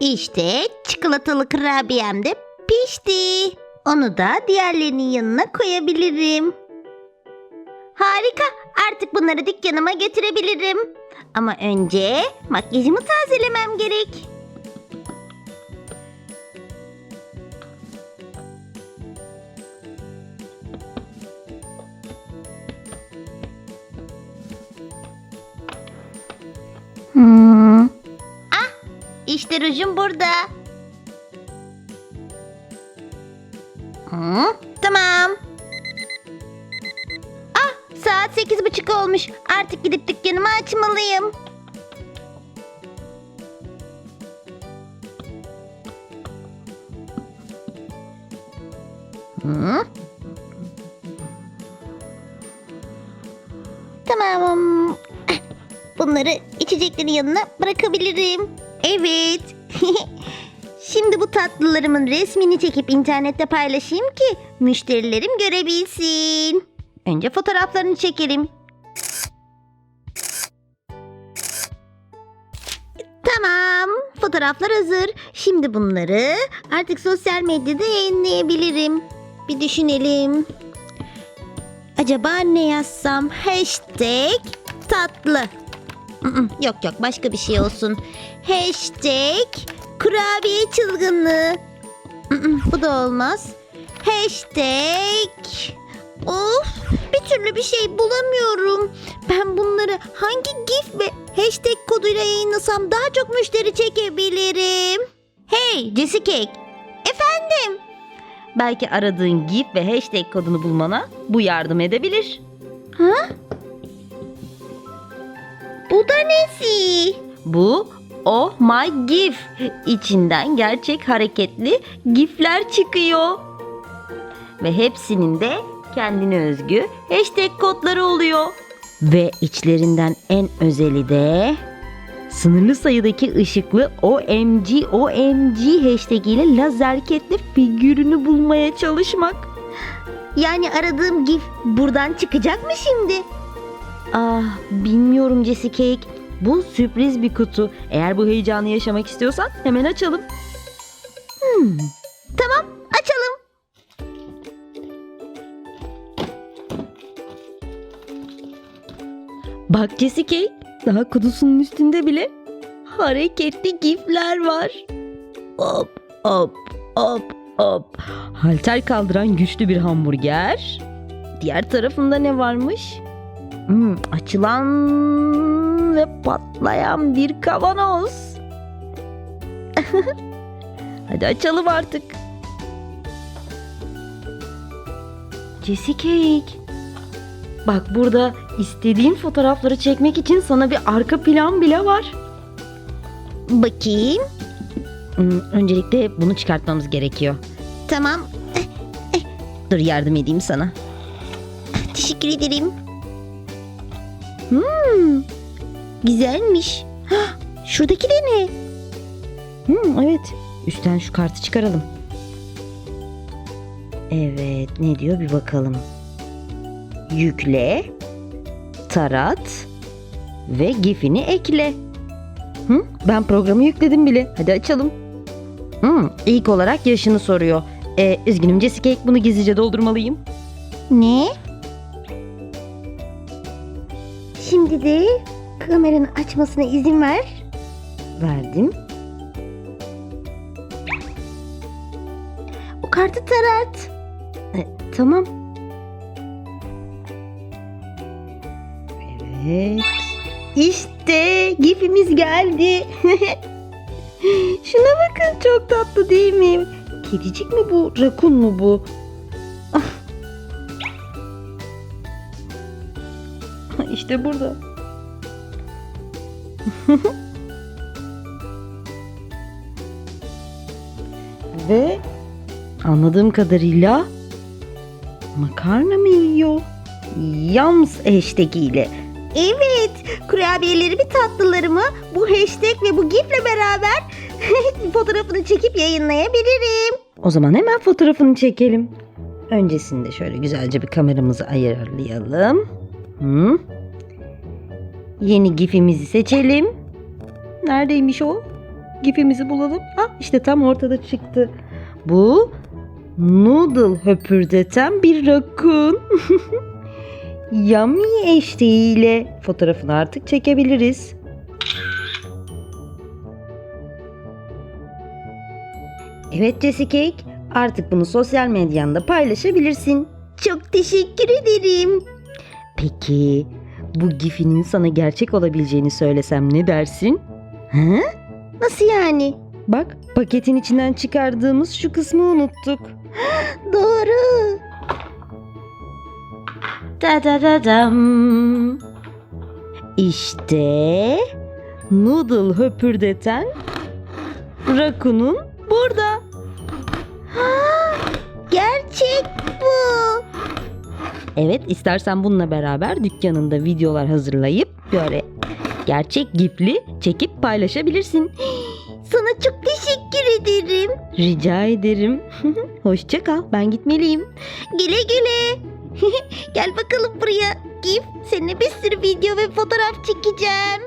İşte çikolatalı kurabiyem de pişti. Onu da diğerlerinin yanına koyabilirim. Harika. Artık bunları dükkanıma götürebilirim. Ama önce makyajımı tazelemem gerek. İşte rujum burada. Hı, tamam. Ah, saat sekiz buçuk olmuş. Artık gidip dükkanımı açmalıyım. Hı? Tamam. Bunları içeceklerin yanına bırakabilirim. Evet. Şimdi bu tatlılarımın resmini çekip internette paylaşayım ki müşterilerim görebilsin. Önce fotoğraflarını çekelim. Tamam, fotoğraflar hazır. Şimdi bunları artık sosyal medyada yayınlayabilirim. Bir düşünelim. Acaba ne yazsam? Hashtag tatlı. Yok yok başka bir şey olsun. Hashtag kurabiye çılgınlığı. Bu da olmaz. Hashtag Of bir türlü bir şey bulamıyorum. Ben bunları hangi gif ve hashtag koduyla yayınlasam daha çok müşteri çekebilirim. Hey Jessica Efendim? Belki aradığın GIF ve hashtag kodunu bulmana bu yardım edebilir. Ha? Bu da nesi? Bu Oh My GIF. İçinden gerçek hareketli GIF'ler çıkıyor. Ve hepsinin de kendine özgü hashtag kodları oluyor. Ve içlerinden en özeli de sınırlı sayıdaki ışıklı OMG OMG hashtag ile lazer ketli figürünü bulmaya çalışmak. Yani aradığım gif buradan çıkacak mı şimdi? Ah bilmiyorum Jessica. Bu sürpriz bir kutu. Eğer bu heyecanı yaşamak istiyorsan hemen açalım. Hmm, Tamam açalım. Bak Jessica, daha kutusunun üstünde bile hareketli gifler var. Hop hop hop hop. Halter kaldıran güçlü bir hamburger. Diğer tarafında ne varmış? Hmm, açılan ve patlayan bir kavanoz. Hadi açalım artık. Jessica. Bak burada istediğin fotoğrafları çekmek için sana bir arka plan bile var. Bakayım. Hmm, öncelikle bunu çıkartmamız gerekiyor. Tamam. Dur yardım edeyim sana. Teşekkür ederim. Hmm, güzelmiş. Hah, Şuradaki de ne? Hmm, evet. Üstten şu kartı çıkaralım. Evet, ne diyor bir bakalım. Yükle, tarat ve gifini ekle. Hı? Ben programı yükledim bile. Hadi açalım. Hmm, ilk olarak yaşını soruyor. Ee, üzgünüm Jessica, bunu gizlice doldurmalıyım. Ne? Şimdi de kameranın açmasına izin ver. Verdim. O kartı tarat. E, tamam. Evet. İşte gifimiz geldi. Şuna bakın çok tatlı değil mi? Kedicik mi bu? Rakun mu bu? Ah. İşte burada. Ve anladığım kadarıyla makarna mı yiyor? Yams hashtag ile. Evet, kurabiyelerimi, tatlılarımı bu hashtag ve bu gifle beraber fotoğrafını çekip yayınlayabilirim. O zaman hemen fotoğrafını çekelim. Öncesinde şöyle güzelce bir kameramızı ayarlayalım. Hı. Yeni gifimizi seçelim. Neredeymiş o? gifimizi bulalım. Ha işte tam ortada çıktı. Bu noodle höpürdeten bir rakun. Yummy eşliğiyle fotoğrafını artık çekebiliriz. Evet Jessica Cake, artık bunu sosyal medyanda paylaşabilirsin. Çok teşekkür ederim. Peki bu gifinin sana gerçek olabileceğini söylesem ne dersin? Hı? Nasıl yani? Bak paketin içinden çıkardığımız şu kısmı unuttuk. Doğru. Da da da dam. İşte noodle höpürdeten rakunun burada. Gerçek bu. Evet istersen bununla beraber dükkanında videolar hazırlayıp böyle gerçek gifli çekip paylaşabilirsin. Sana çok teşekkür ederim. Rica ederim. Hoşça kal. Ben gitmeliyim. Güle güle. Gel bakalım buraya. Gif seninle bir sürü video ve fotoğraf çekeceğim.